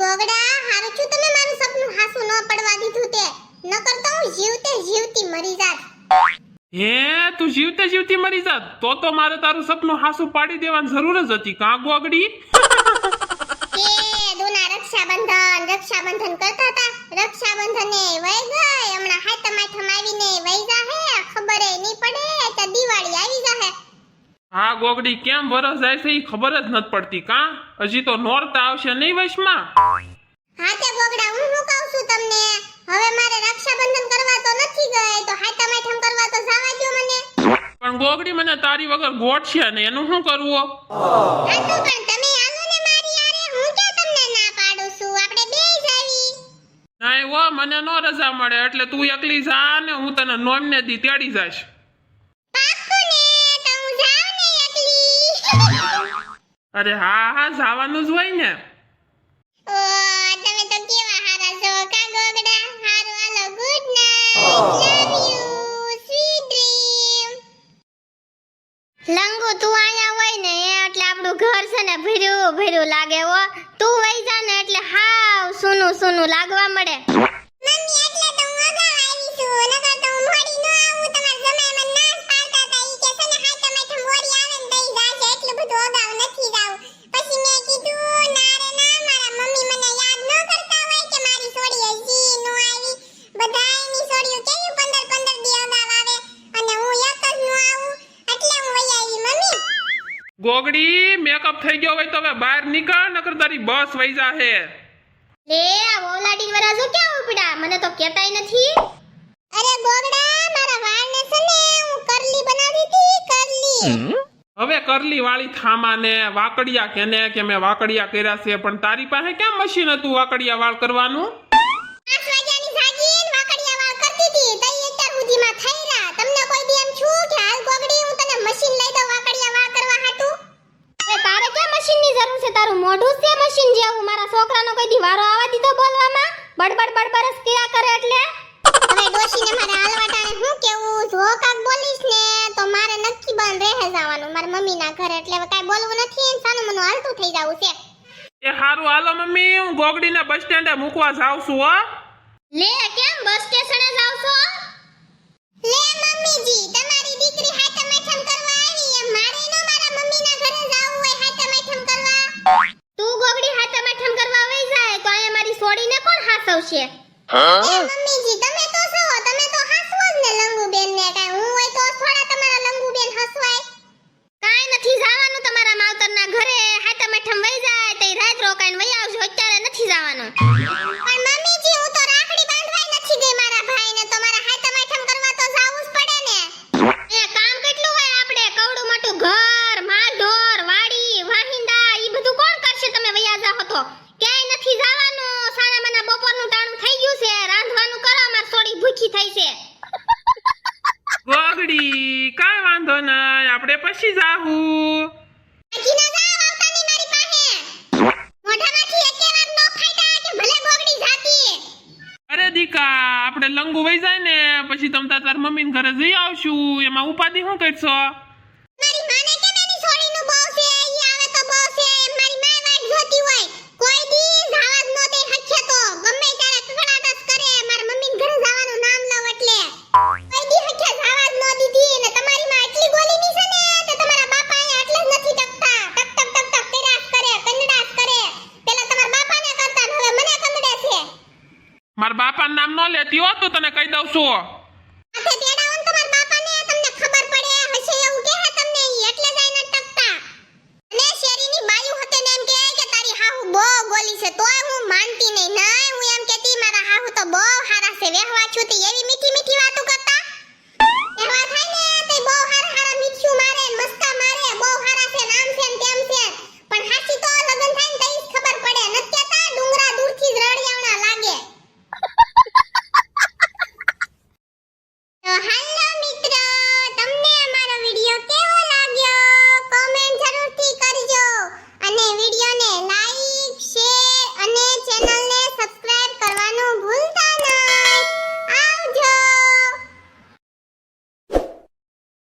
ગોગડા હારું છું તમે મારું સપનું હાસું ન પડવા દીધું તે. નકર તો હું જીવતે જીવતી મરી જાત. હે તું જીવતે જીવતી મરી જાત? તો તો મારે તારું સપનું હાસું પાડી દેવાની જરૂર જ હતી કા ગોગડી? કે દુના રક્ષાબંધન રક્ષાબંધન કરતા હતા. રક્ષાબંધન એ વઈ ગઈ હમણાં હાતમ આઠમ આવીને વઈ જાહે ખબર નહીં પડે તો દિવાળી આવી જાહે હા ગોગડી કેમ વરસ જાય છે એ ખબર જ નથી પડતી કા? હજી તો નોરતા આવશે નહીં વશમાં? હા તે ગોગડા હું કહું છું તમને? હવે મારે રક્ષાબંધન કરવા તો નથી ગઈ તો હાતમ આઠમ કરવા તો જવા દો મને. પણ ગોગડી મને તારી વગર ગોઠશે ને એનું શું કરવું? હા તો પણ તમે આવો ને મારી આરે હું કે તમને ના પાડું છું? આપણે બે જાવી. ના એવો મને નો રજા મળે એટલે તું એકલી જા ને હું તને નોમને દી તેડી જાઈશ. અરે હા હા, જવાનું જ હોય ને. લંગુ, તું આયા હોય ને, એટલે આપણું ઘર છે ને ભર્યું ભર્યું લાગે હો. તું વઈ જા ને, એટલે હાવ સૂનું સૂનું લાગવા મળે. ગોગડી મેકઅપ થઈ ગયો હોય તો હવે બહાર નીકળ નકર તારી બસ વઈ જાહે. લે આ ઓલાડી વરાજો કે ઉપડા મને તો કેતાય નથી. અરે ગોગડા મારા વાળને છે ને હું કરલી બનાવી હતી કરલી. હવે કરલી વાળી થામા ને વાકડિયા કેને કે મેં વાકડિયા કર્યા છે પણ તારી પાસે કેમ મશીન હતું વાકડિયા વાળ કરવાનું? છોકરાનો વારો આવા દીધો બોલવામાં? બડબડ બડબડ જ કર્યા કરે એટલે? હવે ડોશીને મારે હાલવાટાને હું કેવું? જો કાક બોલીશ ને તો મારે નક્કી બંધ રહે જવાનું મારા મમ્મીના ઘરે. એટલે હવે કાઈ બોલવું નથી સાનું મનું હાલતું થઈ જવું છે. એ હારું હાલો મમ્મી હું ગોગડીને બસ સ્ટેન્ડે મૂકવા જાઉં છું હો. લે કોણ હાસવશે મમ્મીજી તમે તો છો તમે તો હાસવો જ ને લંગુબેન ને કાઈ. હું હોય તો થોડા તમારા લંગુબેન હસવાય. કાઈ નથી જવાનું તમારા માવતરના ઘરે. હાથમ આઠમ વઈ જાય તે રાત રોકાઈને વઈ આવજો અત્યારે નથી જવાનું. પણ મમ્મીજી હું તો રાખડી બાંધવાય નથી ગઈ મારા ભાઈને. તો મારા હાથમ કરવા તો જાવું જ પડે ને. એ કામ કેટલું હોય આપણે? કવડું મોટું ઘર ઢોર વાડી વાહિંદા ઈ બધું કોણ કરશે તમે વયા જાહો તો? ક્યાંય નથી જવાનું સાના મના બપોરનું ટાણું થઈ ગયું છે રાંધવાનું કરો અમાર સોડી ભૂખી થઈ છે ગોગડી કાંઈ વાંધો નહીં આપણે પછી જાહું. અરે દીકા આપણે લંગુ વહી જાય ને પછી તમ તાર મમ્મી ઘરે જઈ આવશું. એમાં ઉપાધિ શું કરશો? મારી માને કેમ એની સોડીનું બહુ છે ઈ આવે તો બહુ છે એમ મારી માય વાટ જોતી હોય કોઈ દી જાવા જ નો દે હખ્યા તો ગમે ત્યારે કકડાટ જ કરે મારા મમ્મીને ઘરે જવાનું નામ લવ એટલે કોઈ દી હખ્યા જાવા જ નો દીધી અને તમારી માં એટલી ગોલીની છે ને તે તમારા બાપા અહીંયા એટલે જ નથી ટકતા ટક ટક ટક ટક કર્યા જ કરે કંદડાસ કરે પેલા તમારા મારા બાપાનું નામ ન લેતી હો તો તને કહી દઉં છું.